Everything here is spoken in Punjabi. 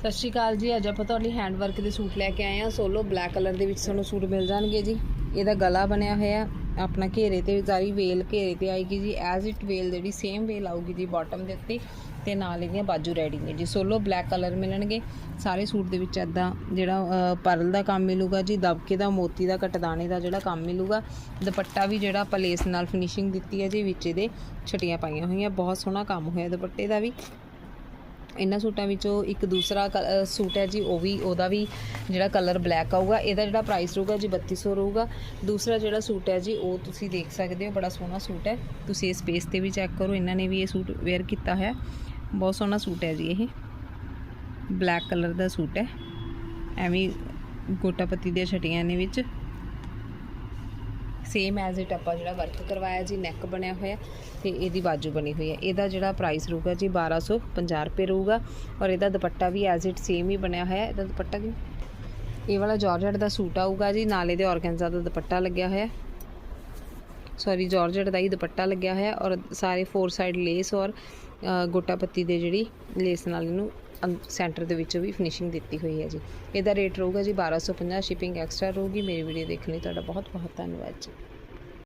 ਸਤਿ ਸ਼੍ਰੀ ਅਕਾਲ ਜੀ। ਅੱਜ ਆਪਾਂ ਤੁਹਾਡੇ ਲਈ ਹੈਂਡ ਵਰਕ ਦੇ ਸੂਟ ਲੈ ਕੇ ਆਏ ਆ ਸੋਲੋ ਬਲੈਕ ਕਲਰ ਦੇ ਵਿੱਚ ਤੁਹਾਨੂੰ ਸੂਟ ਮਿਲ ਜਾਣਗੇ ਜੀ। ਇਹਦਾ ਗਲਾ ਬਣਿਆ ਹੋਇਆ ਆਪਣਾ ਘੇਰੇ ਤੇ ਸਾਰੀ ਵੇਲ ਘੇਰੇ ਤੇ ਆਏਗੀ ਜੀ। ਐਜ਼ ਇਟ ਵੇਲ ਜਿਹੜੀ ਸੇਮ ਵੇਲ ਆਊਗੀ ਜੀ ਬਾਟਮ ਦੇ ਉੱਤੇ। ਤੇ ਨਾਲ ਇਹਦੀਆਂ ਬਾਜੂ ਰੈਡੀ ਨੇ ਜੀ। ਸੋਲੋ ਬਲੈਕ ਕਲਰ ਮਿਲਣਗੇ। ਸਾਰੇ ਸੂਟ ਦੇ ਵਿੱਚ ਐਦਾਂ ਜਿਹੜਾ ਪਰਲ ਦਾ ਕੰਮ ਮਿਲੂਗਾ ਜੀ। ਦਬਕੇ ਦਾ, ਮੋਤੀ ਦਾ, ਕਟਦਾਣੇ ਦਾ ਜਿਹੜਾ ਕੰਮ ਮਿਲੂਗਾ। ਦੁਪੱਟਾ ਵੀ ਜਿਹੜਾ ਆਪਾਂ ਲੇਸ ਨਾਲ ਫਿਨਿਸ਼ਿੰਗ ਦਿੱਤੀ ਹੈ ਜੀ। ਵਿੱਚ ਇਹਦੇ ਛਟੀਆਂ ਪਾਈਆਂ ਹੋਈਆਂ। ਬਹੁਤ ਸੋਹਣਾ ਕੰਮ ਹੋਇਆ ਦੁਪੱਟੇ ਦਾ ਵੀ। ਇਹਨਾਂ ਸੂਟਾਂ ਵਿੱਚੋਂ ਇੱਕ ਦੂਸਰਾ ਕ- ਸੂਟ ਹੈ ਜੀ, ਉਹ ਵੀ, ਉਹਦਾ ਵੀ ਜਿਹੜਾ ਕਲਰ ਬਲੈਕ ਆਊਗਾ, ਇਹਦਾ ਜਿਹੜਾ ਪ੍ਰਾਈਸ ਰਹੂਗਾ ਜੀ 3200 ਰਹੂਗਾ। ਦੂਸਰਾ ਜਿਹੜਾ ਸੂਟ ਹੈ ਜੀ, ਉਹ ਤੁਸੀਂ ਦੇਖ ਸਕਦੇ ਹੋ, ਬੜਾ ਸੋਹਣਾ ਸੂਟ ਹੈ। ਤੁਸੀਂ ਇਸ ਪੇਜ ਤੇ ਵੀ ਚੈੱਕ ਕਰੋ, ਇਹਨਾਂ ਨੇ ਵੀ ਇਹ ਸੂਟ ਵੇਅਰ ਕੀਤਾ ਹੋਇਆ। ਬਹੁਤ ਸੋਹਣਾ ਸੂਟ ਹੈ ਜੀ ਇਹ। ਬਲੈਕ ਕਲਰ ਦਾ ਸੂਟ ਹੈ। ਐਵੇਂ ਗੋਟਾਪਤੀ ਦੀਆਂ ਛਟੀਆਂ ਨੇ ਵਿੱਚ। ਸੇਮ ਐਜ਼ ਇਟ ਆਪਾਂ ਜਿਹੜਾ ਵਰਕ ਕਰਵਾਇਆ ਜੀ ਨੈਕ ਬਣਿਆ ਹੋਇਆ ਤੇ ਇਹਦੀ ਬਾਜੂ ਬਣੀ ਹੋਈ ਹੈ। ਇਹਦਾ ਜਿਹੜਾ ਪ੍ਰਾਈਸ ਰਹੂਗਾ ਜੀ 1250 ਰੁਪਏ ਰਹੂਗਾ ਔਰ ਇਹਦਾ ਦੁਪੱਟਾ ਵੀ ਐਜ਼ ਇਟ ਸੇਮ ਹੀ ਬਣਿਆ ਹੋਇਆ। ਇਹਦਾ ਦੁਪੱਟਾ ਵੀ ਇਹ ਵਾਲਾ ਜਾਰਜਟ ਦਾ ਸੂਟ ਆਊਗਾ ਜੀ ਨਾਲੇ ਦੇ ਔਰਗੈਂਜ਼ਾ ਦਾ ਦੁਪੱਟਾ ਲੱਗਿਆ ਹੋਇਆ। ਸੌਰੀ ਜਾਰਜਟ ਦਾ ਹੀ ਦੁਪੱਟਾ ਲੱਗਿਆ ਹੋਇਆ ਔਰ ਸਾਰੇ ਫੋਰ ਸਾਈਡ ਲੇਸ ਔਰ ਅ, ਗੋਟਾ ਪੱਤੀ ਦੇ ਜਿਹੜੀ ਲੇਸ ਨਾਲ ਇਹਨੂੰ ਸੈਂਟਰ ਦੇ ਵਿੱਚੋਂ ਵੀ ਫਿਨਿਸ਼ਿੰਗ ਦਿੱਤੀ ਹੋਈ ਹੈ ਜੀ। ਇਹਦਾ ਰੇਟ ਰਹੂਗਾ ਜੀ 1250 ਸ਼ਿਪਿੰਗ ਐਕਸਟਰਾ ਰਹੂਗੀ। ਮੇਰੀ ਵੀਡੀਓ ਦੇਖਣ ਲਈ ਤੁਹਾਡਾ ਬਹੁਤ ਬਹੁਤ ਧੰਨਵਾਦ ਜੀ।